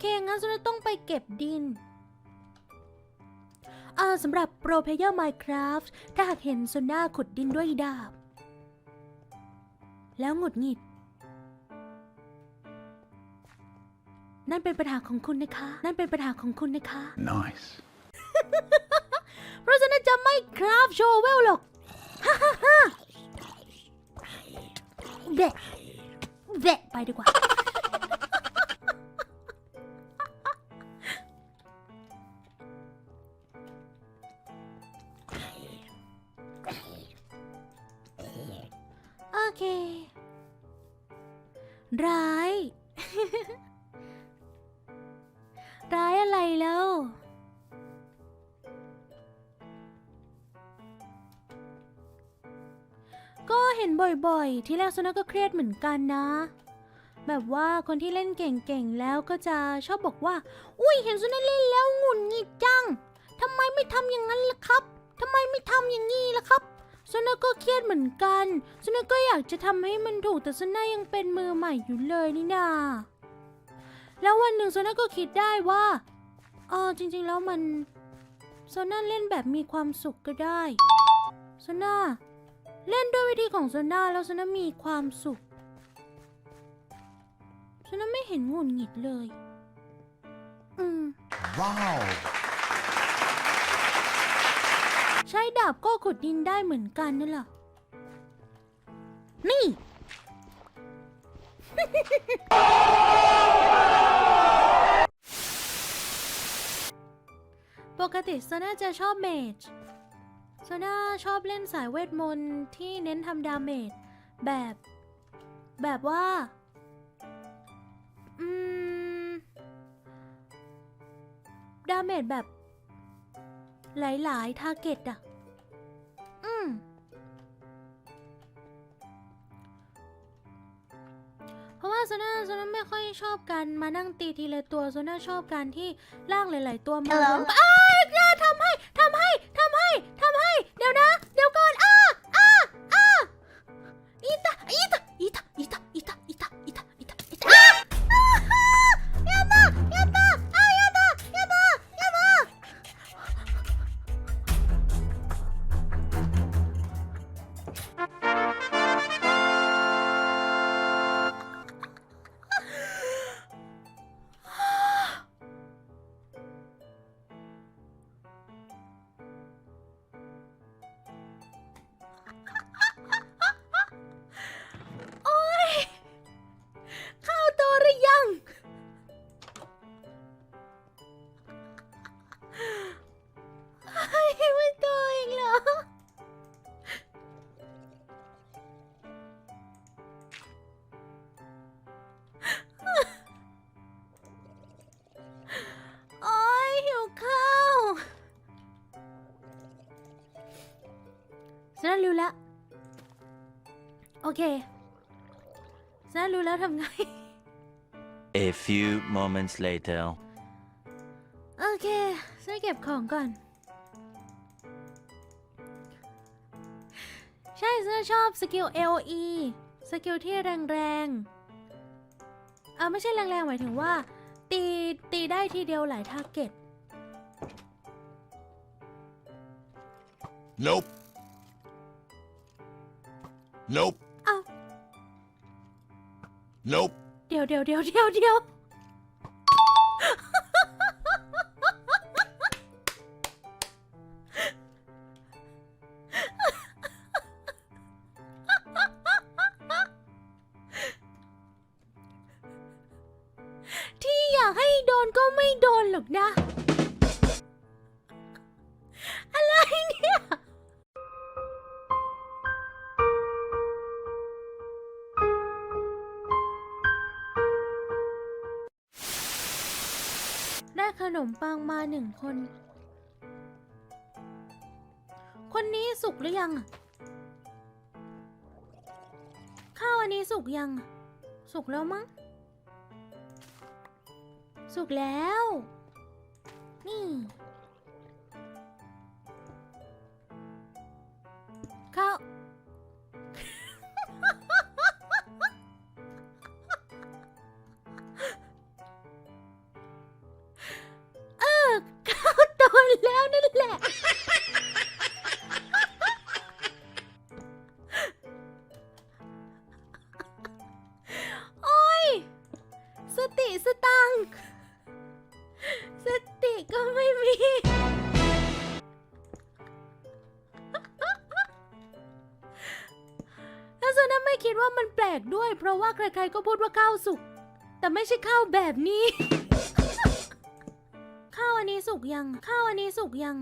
เค งั้นโซนาต้องไปเก็บดินอ่าสำหรับโปรเพลเยอร์ Minecraft ถ้าหากเห็นโซนาขุดดินด้วยดาบ แล้วหงุดหงิด นั่นเป็นปัญหาของคุณนะคะ นั่นเป็นปัญหาของคุณนะคะ Nice. เพราะฉะนั้นจะไม่คราฟโชว์เวลหรอก ฮ่าฮ่าฮ่าแบะแบะไปดีกว่า ร้าย ร้ายอะไรแล้ว ก็เห็นบ่อยๆ ที่แรกโซนาก็เครียดเหมือนกันนะ แบบว่าคนที่เล่นเก่งๆ แล้วก็จะชอบบอกว่า อุ้ยเห็นโซนาเล่นแล้วหงุดหงิดจังทำไมไม่ทำอย่างนั้นล่ะครับทำไมไม่ทำอย่างนี้ล่ะครับ ซนาก็เครียดเหมือนกันโซนาก็อยากจะทำให้มันถูกแต่โซนายังเป็นมือใหม่อยู่เลยนี่นา แล้ววันหนึ่งโซนาก็คิดได้ว่าอ๋อจริงๆแล้วมันโซนาเล่นแบบมีความสุขก็ได้โซนาเล่นด้วยวิธีของโซนาแล้วโซนามีความสุขโซนาไม่เห็นหงุดหงิดเลย อืม Wow. ใช้ดาบก็ขุดดินได้เหมือนกันนั่นแหละนี่ ปกติโซนาจะชอบเมจโซนาชอบเล่นสายเวทมนต์ที่เน้นทำดาเมจแบบ แบบว่า อืม ดาเมจแบบ หลาย ๆ ทาร์เก็ตอะ ว่าโซน่าโซน่าไม่ค่อยชอบการมานั่งตีทีละตัวโซน่าชอบการที่ลากหลาย ๆ ตัวมา Hello? อ้ายอย่า ฉันรู้แล้ว โอเค ฉันรู้แล้วทำไง A few moments later. โอเค ฉันเก็บของก่อน ใช่ฉันชอบสกิล AOE สกิลที่แรงๆอ่าไม่ใช่แรงๆ หมายถึงว่า ตีตีได้ทีเดียวหลายทาร์เก็ต Nope. Nope. เอ้า Nope. เดี๋ยวเดี๋ยวเดี๋ยวเดี๋ยวเดี๋ยวที่อยากให้โดนก็ไม่โดนหรอกนะ ขนมปังมาหนึ่งคน คนนี้สุกหรือยัง ข้าวอันนี้สุกยัง สุกแล้วมั้ง สุกแล้ว โอ้ย สติสตังค์สติก็ไม่มี แล้วส่วนนั้นไม่คิดว่ามันแปลกด้วย เพราะว่าใครๆก็พูดว่าข้าวสุก แต่ไม่ใช่ข้าวแบบนี้ อันนี้สุกยัง ข้าวอันนี้สุกยัง